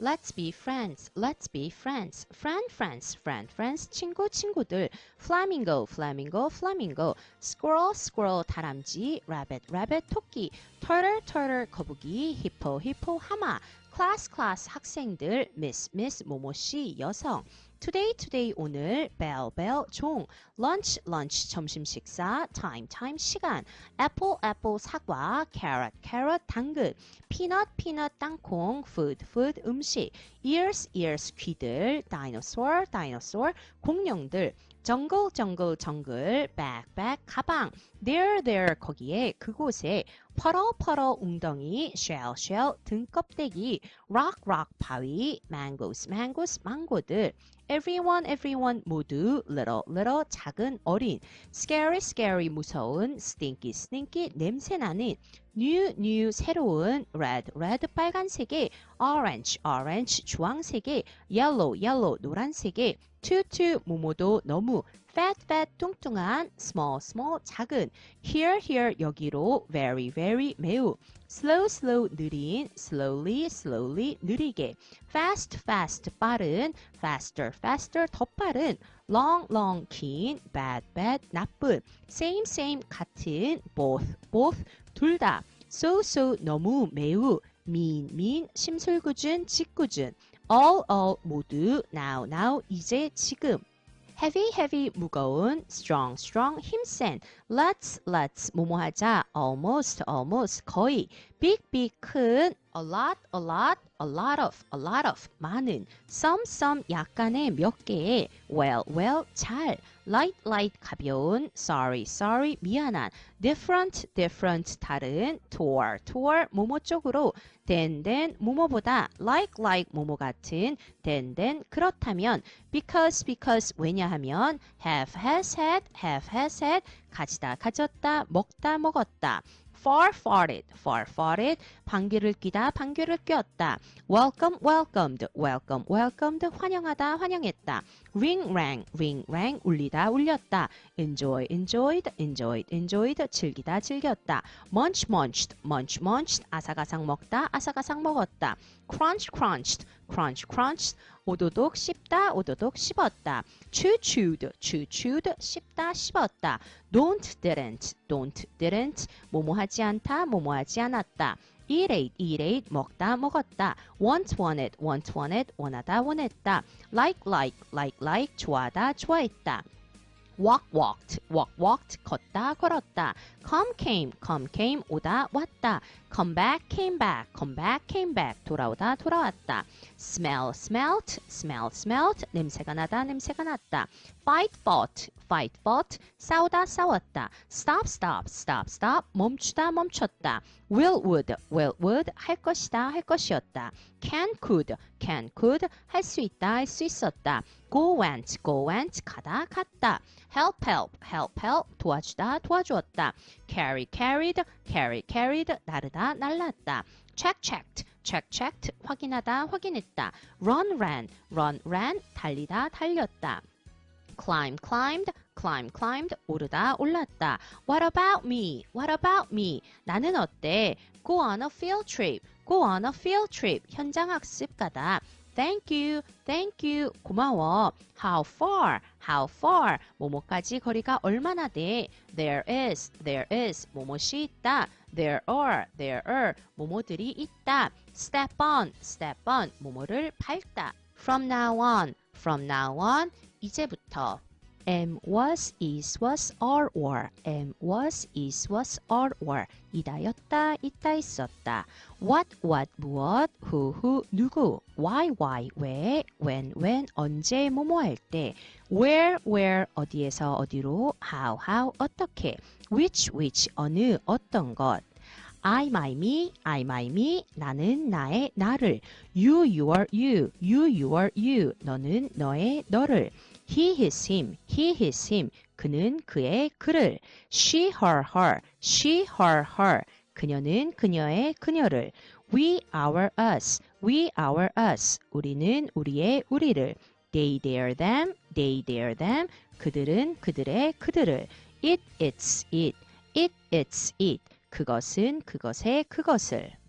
Let's be friends. Let's be friends. Friend, friends, friend, friends. 친구, 친구들. Flamingo, flamingo, flamingo. Squirrel, squirrel, 다람쥐. Rabbit, rabbit, 토끼. Turtle, turtle, 거북이. Hippo, hippo, 하마. Class, class, 학생들. Miss, miss, 모모 씨, 여성. Today, today, 오늘. Bell, bell, 종. Lunch, lunch, 점심 식사. Time, time, 시간. Apple, apple, 사과. Carrot, carrot, 당근. Peanut, peanut, 땅콩. Food, food, 음식. Ears, ears, 귀들. Dinosaur, dinosaur, 공룡들. Jungle, 정글. Bag, bag, 가방. There, there, 거기에, 그곳에. Puddle, 웅덩이. Shell, 등껍데기. Rock, 바위. Mangoes, mangoes, 망고들. Everyone, everyone, 모두. Little, little, 작은, 어린. Scary, scary, 무서운. Stinky, stinky, 냄새나는. New, new, 새로운. Red, red, 빨간색의. Orange, orange, 주황색의. Yellow, yellow, 노란색의. Too, too, 모모도 너무. Fat, fat, 뚱뚱한. Small, small, 작은. Here, here, 여기로. Very, very, 매우. Slow, slow, 느린. Slowly, slowly, 느리게. Fast, fast, 빠른. Faster, faster, 더 빠른. Long, long, 긴. Bad, bad, 나쁜. Same, same, 같은. Both, both, 둘 다. So, so, 너무, 매우. Mean, mean, 심술궂은, 짓궂은. All, all, 모두. Now, now, 이제, 지금. Heavy, heavy, 무거운. Strong, strong, 힘센. Let's, let's, 뭐뭐하자. Almost, almost, 거의. Big, big, 큰. A lot, a lot, a lot of, a lot of, 많은. Some, some, 약간의 몇 개의. Well, well, 잘. Light, light, 가벼운. Sorry, sorry, 미안한. Different, different, 다른. Toward, toward, 뭐뭐 쪽으로. Then, then, 뭐뭐보다. Like, like, 뭐뭐 같은. Then, then, 그렇다면. Because, because, 왜냐하면. Have, has, had, have, has, had. 가지다, 가졌다, 먹다, 먹었다. Far farted, far farted, 방귀를 뀌다, 방귀를 뀌었다. welcome, welcomed, welcome, welcomed, 환영하다, 환영했다. Ring, rang, ring, rang, 울리다, 울렸다. enjoy, enjoyed, enjoyed, enjoyed, 즐기다, 즐겼다. munch, munched, munch, munched, 아삭아삭 먹다, 아삭아삭 먹었다. crunch, crunched, crunch, crunched, 오도독 씹다, 오도독 씹었다. chew, chewed, chew, chewed, 씹다, 씹었다. don't, didn't, don't, didn't, 뭐뭐 하지 않다, 뭐뭐 하지 않았다. Eat, ate, 먹다, 먹었다. want, wanted, want, wanted, 원하다, 원했다. like, like, like, like, 좋아하다, 좋아했다. walk, walked, walk, walked, 걷다, 걸었다. come, came, come, came, 오다, 왔다. Come back, came back, come back, came back, 돌아오다, 돌아왔다. smell, smelt, smell, smelt, 냄새가 나다, 냄새가 났다. fight, fought, fight, fought, 싸우다, 싸웠다. stop, stop, stop, stop, 멈추다, 멈췄다. will, would, will, would, 할 것이다, 할 것이었다. can, could, can, could, 할 수 있다, 할 수 있었다. go, went, go, went, 가다, 갔다. help, help, help, help, 도와주다, 도와주었다. carry, carried, carry, carried, 나르다, 날랐다. check, checked, check, checked, 확인하다, 확인했다. run, ran, run, ran, 달리다, 달렸다. climb, climbed, climb, climbed, 오르다, 올랐다. What about me? What about me? 나는 어때? Go on a field trip. Go on a field trip. 현장 학습 가다. Thank you, thank you, 고마워. How far, how far, 뭐뭐까지 거리가 얼마나 돼? There is, there is, 뭐뭐이 있다. There are, there are, 뭐뭐들이 있다. Step on, step on, 뭐뭐를 밟다. From now on, from now on, 이제부터. am, was, is, was, are, were. am, was, is, was, are, were. 이다였다, 있다, 있었다. what, what, 무엇, who, who, 누구. why, why, 왜, when, when, 언제, 뭐뭐 할 때. where, where, 어디에서 어디로. how, how, 어떻게. which, which, 어느, 어떤 것. I, my, me, I, my, me, 나는 나의 나를. You, your, you, you, your, you, 너는 너의 너를. He, his, him, he, his, him, 그는 그의 그를. She, her, her, she, her, her, 그녀는 그녀의 그녀를. We, our, us, we, our, us, 우리는 우리의 우리를. They, their, them, they, their, them, 그들은 그들의 그들을. It, its, it, it, its, it, 그것은 그것의 그것을.